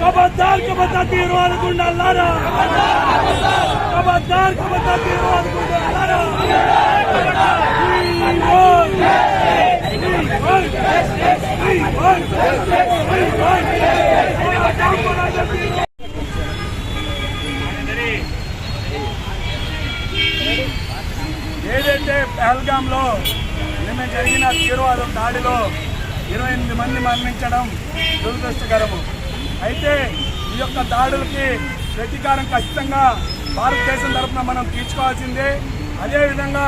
खबरदार खबरदार तीरवाद गुंडा लारा खबरदार खबरदार तीरवाद गुंडा लारा We won! We won! We won! ఏదైతే పహల్గాంలో నిన్న జరిగిన తీవ్రవాదం దాడిలో ఇరవై ఎనిమిది మంది మరణించడం దురదృష్టకరము. అయితే ఈ యొక్క దాడులకి ప్రతీకారం ఖచ్చితంగా భారతదేశం తరఫున మనం తీర్చుకోవాల్సిందే. అదేవిధంగా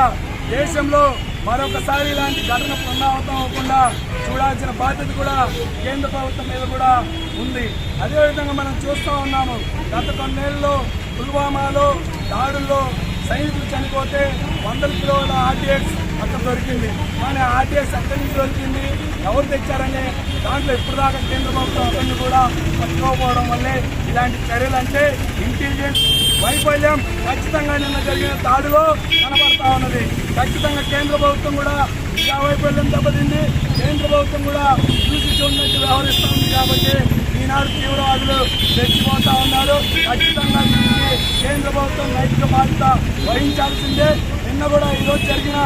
దేశంలో మరొకసారి ఇలాంటి ఘటన పునరావృతం అవ్వకుండా చూడాల్సిన బాధ్యత కూడా కేంద్ర ప్రభుత్వం మీద కూడా ఉంది. అదేవిధంగా మనం చూస్తూ ఉన్నాము గత కొన్నేళ్ళలో పుల్వామాలో దాడుల్లో సైనికులు చనిపోతే వందల కిలోల ఆర్టీఎక్స్ అక్కడ దొరికింది. కానీ ఆర్టీఎక్స్ ఎక్కడి నుంచి దొరికింది? ఎవరు తెచ్చారని దాంట్లో ఇప్పుడు దాకా కేంద్ర ప్రభుత్వం అతన్ని కూడా పట్టుకోకపోవడం వల్లే ఇలాంటి చర్యలు అంటే ఇంటెలిజెన్స్ వైఫల్యం ఖచ్చితంగా నిన్న జరిగిన దాడిలో కనబడతా ఉన్నది. ఖచ్చితంగా కేంద్ర ప్రభుత్వం కూడా ఇలా వైఫల్యం దెబ్బతింది. కేంద్ర ప్రభుత్వం కూడా చూసి చూడనట్టు వ్యవహరిస్తుంది కాబట్టి ఈనాడు తీవ్రవాదులు రెచ్చిపోతా ఉన్నారు. ఖచ్చితంగా దీనికి కేంద్ర ప్రభుత్వం నైతిక బాధ్యత వహించాల్సిందే. నిన్న కూడా ఈరోజు జరిగిన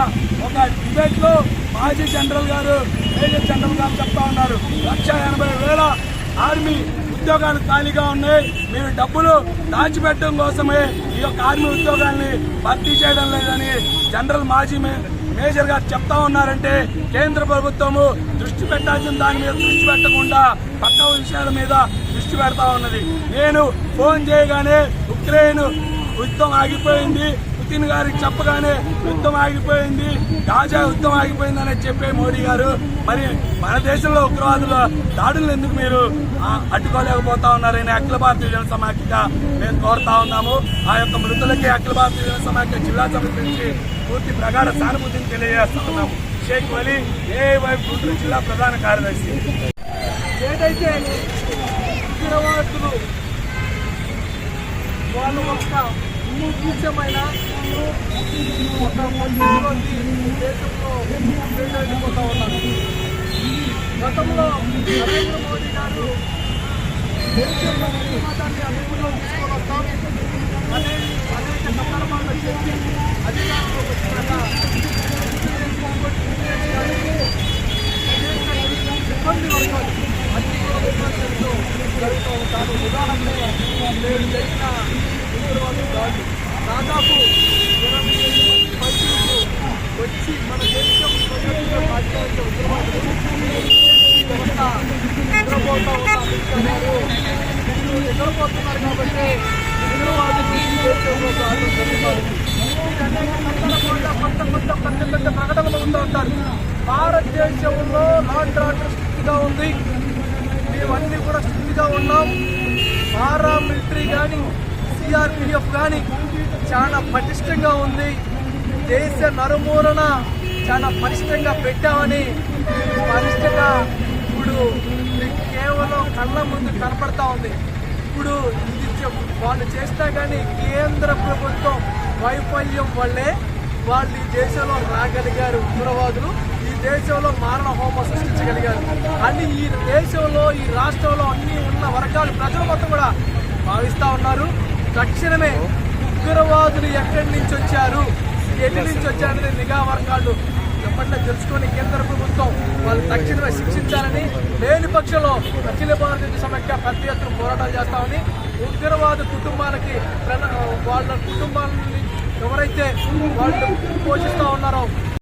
ఒక డిబేట్లో మాజీ జనరల్ గారు మేజర్ జనరల్ గారు చెప్తా ఉన్నారు. లక్ష ఎనభై వేల ఆర్మీ ఉద్యోగాలు ఖాళీగా ఉన్నాయి. మీరు డబ్బులు దాచిపెట్టడం కోసమే ఈ యొక్క ఆర్మీ ఉద్యోగాల్ని భర్తీ చేయడం లేదని జనరల్ మాజీ మే- మేజర్ గారు చెప్తా ఉన్నారంటే కేంద్ర ప్రభుత్వము దృష్టి పెట్టాల్సిన దాని మీద దృష్టి పెట్టకుండా పక్క విషయాల మీద దృష్టి పెడతా ఉన్నది. నేను ఫోన్ చేయగానే ఉక్రెయిన్ యుద్ధం ఆగిపోయింది. పుతిన్ గారికి చెప్పగానే యుద్ధం ఆగిపోయింది గాజా యుద్ధం ఆగిపోయిందని చెప్పే మోడీ గారు. మరి మన దేశంలో ఉగ్రవాదుల దాడులను ఎందుకు మీరు ఆ, అడ్డుకోలేకపోతా ఉన్నారని అఖిల భారతీయ జన సమాఖ్యగా మేము కోరుతా ఉన్నాము. ఆ యొక్క మృతులకి అఖిల భారతీయ జన సమాఖ్య జిల్లా సమితి నుంచి పూర్తి ప్రగాఢ సానుభూతిని తెలియజేస్తా ఉన్నాము. షేక్ వలీ ఏ గుంటూరు జిల్లా ప్రధాన కార్యదర్శి. ఏదైతే ఉగ్రవాదులు వాళ్ళు ఒక ముఖ్యమైన ఒక మంచిలోకి దేశంలో వెళ్ళిపోతా ఉన్నారు గతంలో నరేంద్ర మోడీ గారు దేశంలో మతాన్ని అభివృద్ధిలో తీసుకొని వస్తాం అనే అనేక సందర్భాల్లో చెప్పి అధికారంలోకి వచ్చినాక సిబ్బంది వర్గాలు అన్ని విమర్శలతో జరుగుతూ ఉంటారు ఉదాహరణకు నేను జరిగిన ఉగ్రవాద దాడులు దాదాపు ఇరవై ఐదు వచ్చి మన దేశం ప్రజలకు పాటించే ఉగ్రవాదులు వ్యవస్థ వీళ్ళు నిద్రపోతున్నారు కాబట్టి ఉగ్రవాదులు దాడులు జరుగుతారు అనేక కొత్త కొత్త పెద్ద పెద్ద ప్రకటనలు ఉంటూ ఉంటారు భారతదేశంలో లాండ్ ఆర్డర్ స్ట్రిక్ట్గా ఉంది. మేమన్నీ కూడా స్ట్రిక్ట్గా ఉన్నాం. పారా మిలిటరీ కానీ సిఆర్పిఎఫ్ కానీ చాలా పటిష్టంగా ఉంది. దేశ నరుమూలన చాలా పటిష్టంగా పెట్టామని పరిష్టంగా ఇప్పుడు కేవలం కళ్ళ ముందు కనపడతా ఉంది. ఇప్పుడు ఇది వాళ్ళు చేస్తా కానీ కేంద్ర ప్రభుత్వం వైఫల్యం వల్లే వాళ్ళు ఈ దేశంలో రాగలిగారు ఉగ్రవాదులు. ఈ దేశంలో మారణ హోమం సృష్టించగలిగారు. అని ఈ దేశంలో ఈ రాష్ట్రంలో అన్ని ఉన్న వర్గాలు ప్రజలు మొత్తం కూడా భావిస్తూ ఉన్నారు. తక్షణమే ఉగ్రవాదులు ఎక్కడి నుంచి వచ్చారు? ఎటు నుంచి వచ్చారనేది నిఘా వర్గాలు ఎప్పట్లో తెలుసుకొని కేంద్ర ప్రభుత్వం వాళ్ళు తక్షణమే శిక్షించాలని లేని పక్షంలో అఖిల భారతీయ సమైక్య పెద్ద ఎత్తున పోరాటాలు చేస్తామని ఉగ్రవాద కుటుంబాలకి వాళ్ళ కుటుంబాల ఎవరైతే వాళ్ళు పోషిస్తూ ఉన్నారో